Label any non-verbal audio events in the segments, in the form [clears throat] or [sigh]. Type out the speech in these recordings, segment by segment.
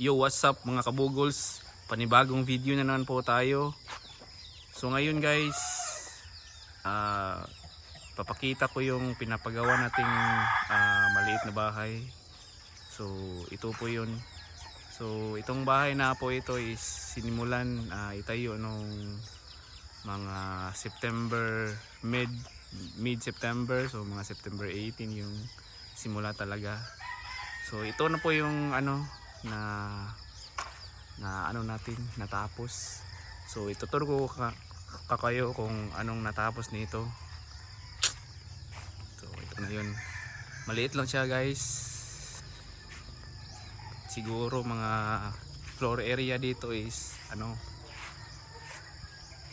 Yo, what's up mga kabugols? Panibagong video na naman po tayo. So ngayon guys, ah papakita ko yung pinapagawa nating ah, maliit na bahay. So ito po yun. So itong bahay na po ito is sinimulan ah, itayo nung mga September mid mid September so mga September 18 yung simula talaga. So ito na po yung ano na na ano natin natapos. So ituturo ko ka, ka kayo kung anong natapos nito. So ito na yun. Maliit lang siya guys. Siguro mga floor area dito is ano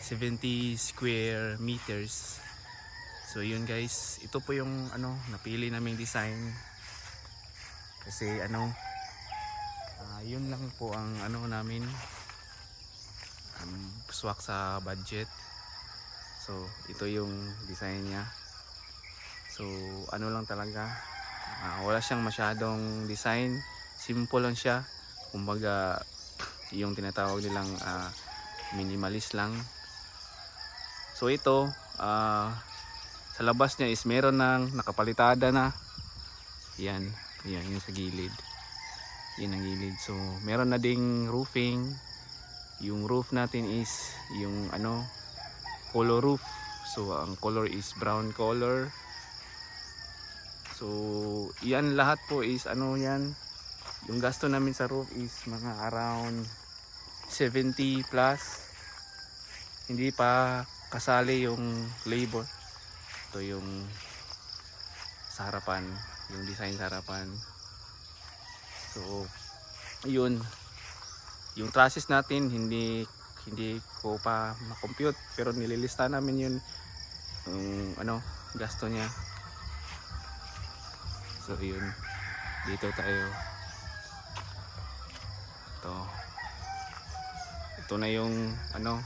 70 square meters. So yun guys, ito po yung ano napili naming design. Kasi ano ah, yun lang po ang ano namin um, swak sa budget. So ito yung design niya. So ano lang talaga ah, wala siyang masyadong design. Simple lang siya. Kumbaga [laughs] yung tinatawag nilang ah, minimalist lang. So ito ah, sa labas niya is meron ng nakapalitada na. Yan, yan yung sa gilid. Yan ang gilid. So meron na ding roofing. Yung roof natin is yung ano color roof. So ang color is brown color. So yan lahat po is ano yan. Yung gasto namin sa roof is mga around 70 plus. Hindi pa kasali yung labor. Ito yung sa harapan, yung design sa harapan. So, yun. Yung trusses natin hindi hindi ko pa ma-compute pero nililista namin yun yung ano gasto niya. So, yun. Dito tayo. Ito. Ito na yung ano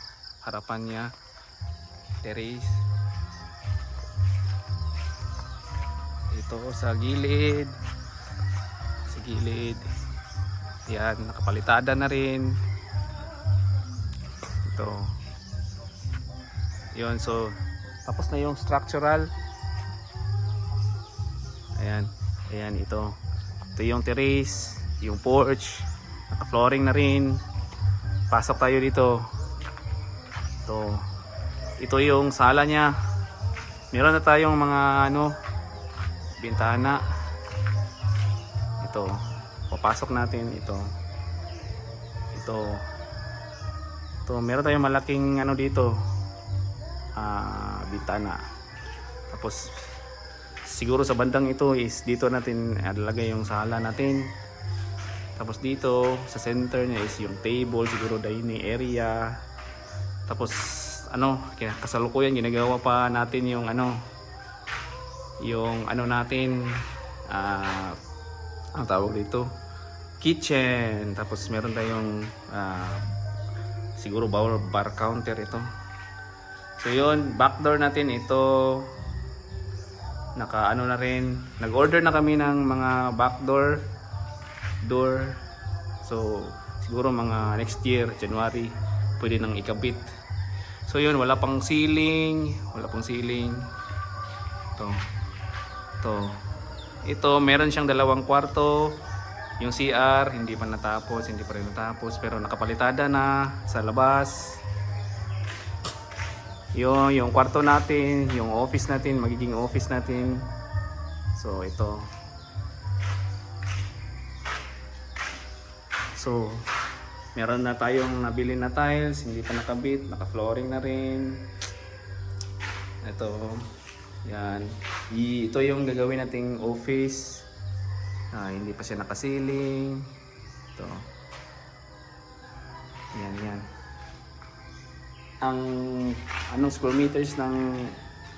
harapan niya. Terrace. ito sa gilid gilid. Yan nakapalitada na rin. Ito. Yun so tapos na yung structural. Ayan ayan ito. Ito yung terrace yung porch. Naka flooring na rin. Pasok tayo dito. Ito. Ito yung sala niya. Meron na tayong mga ano bintana ito. Papasok natin. Ito. Ito. Ito. Meron tayong malaking ano dito. Ah bintana. Tapos siguro sa bandang ito is dito natin ilalagay yung sala natin. Tapos dito sa center niya is yung table siguro dining area. Tapos ano kasalukuyan ginagawa pa natin yung ano yung ano natin ah ang tawag dito kitchen. Tapos meron tayong ah, siguro bar, bar counter ito. So yun back door natin ito. Naka ano na rin. Nag order na kami ng mga back door door. So siguro mga next year January pwede nang ikabit. So yun wala pang ceiling. Wala pang ceiling. Ito. Ito. Ito, meron siyang dalawang kwarto. Yung CR, hindi pa natapos, hindi pa rin natapos. Pero nakapalitada na sa labas. Yung, yung kwarto natin, yung office natin, magiging office natin. So, ito. So, meron na tayong nabili na tiles, hindi pa nakabit, naka-flooring na rin. Ito. Yan. Ito yung gagawin nating office. Ah, hindi pa siya nakasiling. Ito. Yan, yan. Ang anong square meters ng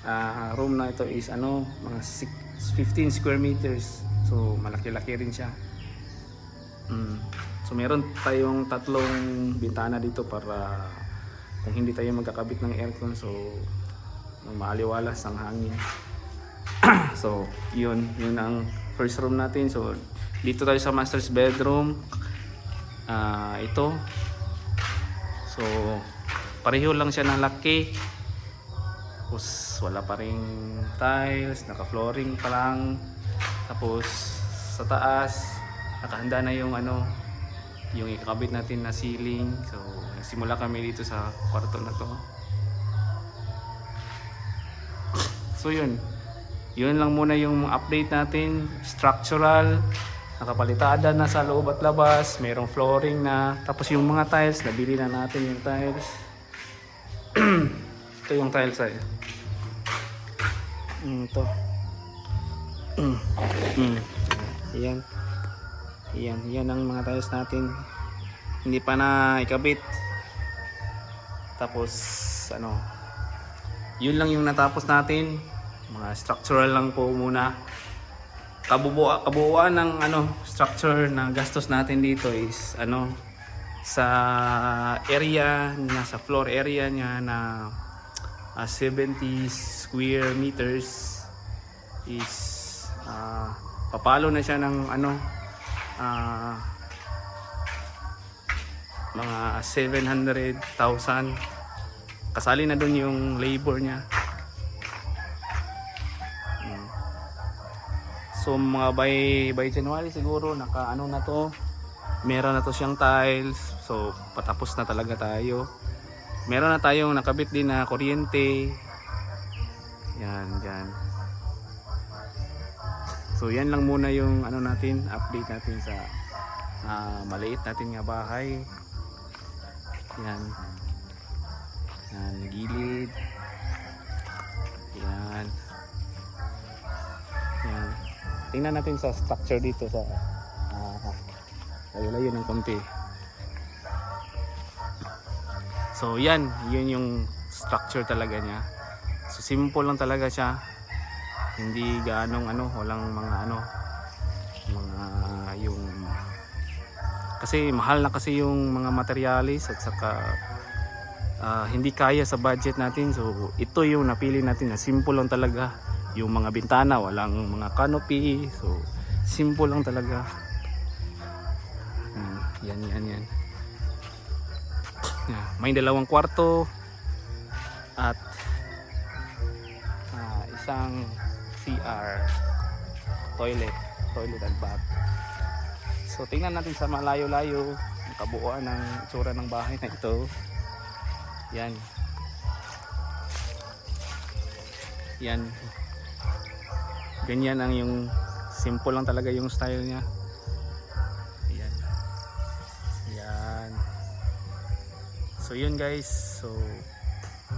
ah, room na ito is ano, mga six- 15 square meters. So, malaki-laki rin siya. Mm. So, meron tayong tatlong bintana dito para kung hindi tayo magkakabit ng aircon, so maaliwalas ang hangin. So, yun, yun ang first room natin. So, dito tayo sa master's bedroom. ah, ito. So, pareho lang siya ng laki. Tapos, wala pa ring tiles, naka-flooring pa lang. Tapos, sa taas, nakahanda na yung ano, yung ikakabit natin na ceiling. So, nagsimula kami dito sa kwarto na to. So, yun. Yun lang muna yung update natin. Structural, nakapalitada na sa loob at labas, mayroong flooring na. Tapos yung mga tiles, nabili na natin yung tiles. [clears throat] ito yung tiles ay. Mm, ito. Mm. Mm. Yan. Yan, yan ang mga tiles natin. Hindi pa na ikabit. Tapos ano, yun lang yung natapos natin. Mga structural lang po muna. Kabubuan, kabuuan ng ano, structure na gastos natin dito is ano sa area niya, sa floor area niya na ah, 70 square meters is ah, papalo na siya ng ano ah, mga 700,000 kasali na doon yung labor niya so mga by by January siguro naka ano na to. Meron na to siyang tiles. So patapos na talaga tayo. Meron na tayong nakabit din na kuryente. Yan yan so yan lang muna yung ano natin update natin sa ah, maliit natin nga bahay. Yan. Yan gilid. Yan tingnan natin sa structure dito sa ah, layo-layo ng konti. So yan yun yung structure talaga niya. So simple lang talaga siya. Hindi gaanong ano walang mga ano mga yung kasi mahal na kasi yung mga materialis at saka ah, hindi kaya sa budget natin. So ito yung napili natin na simple lang talaga yung mga bintana walang mga canopy. So simple lang talaga. Hmm, yan yan yan. May dalawang kwarto at ah, isang CR toilet toilet and bath. So tingnan natin sa malayo-layo ang kabuuan ng itsura ng bahay na ito. Yan. Yan ganyan ang yung simple lang talaga yung style niya. Yan yan so yun guys. So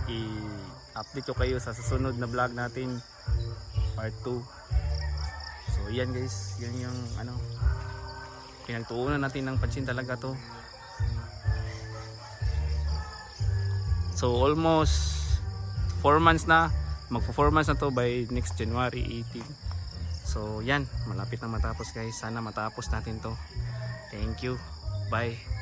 i-update ko kayo sa susunod na vlog natin. Part 2 so yan guys. Yan yung ano pinagtuunan natin ng pansin talaga to. So almost 4 months na magpo 4 months na to by next January 18 so yan. Malapit na matapos guys. Sana matapos natin to. Thank you. Bye